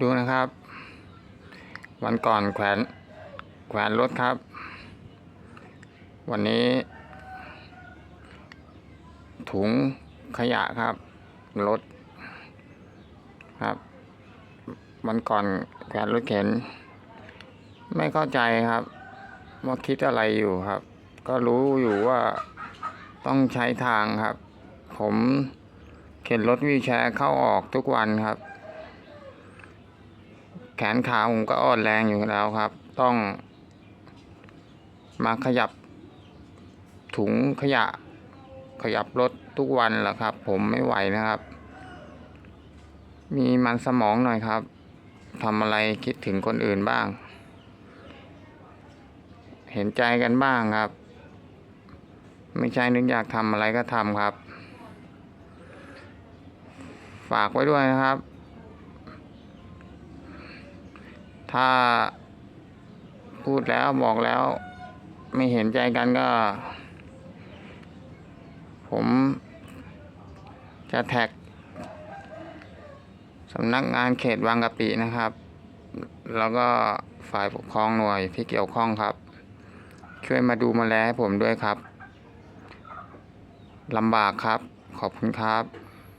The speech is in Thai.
ดูนะครับ วันก่อนแขวนแขวนรถครับ วันนี้ ถุงขยะครับรถครับ วันก่อนแขวนรถเข็น ไม่เข้าใจครับว่าคิดอะไรอยู่ครับ ก็รู้อยู่ว่าต้องใช้ทางครับ ผมเข็นรถวีแชร์เข้าออกทุกวันครับ แขนขาผมก็อ่อนแรงอยู่แล้วครับ ต้องมาขยับถุงขยะ ขยับรถทุกวันแหละครับ ผมไม่ไหวนะครับ มีมันสมองหน่อยครับทำอะไรคิดถึงคนอื่นบ้าง เห็นใจกันบ้างครับ ไม่ใช่นึกอยากทำอะไรก็ทำครับ ฝากไว้ด้วยนะครับ ถ้าพูดแล้วบอกแล้ว ไม่เห็นใจกันก็ ผมจะแท็กสำนักงานเขตบางกะปินะครับ แล้วก็ฝ่ายปกครองหน่วยที่เกี่ยวข้องครับ ช่วยมาดูมาแลให้ผมด้วยครับลำบากครับ ขอบคุณครับ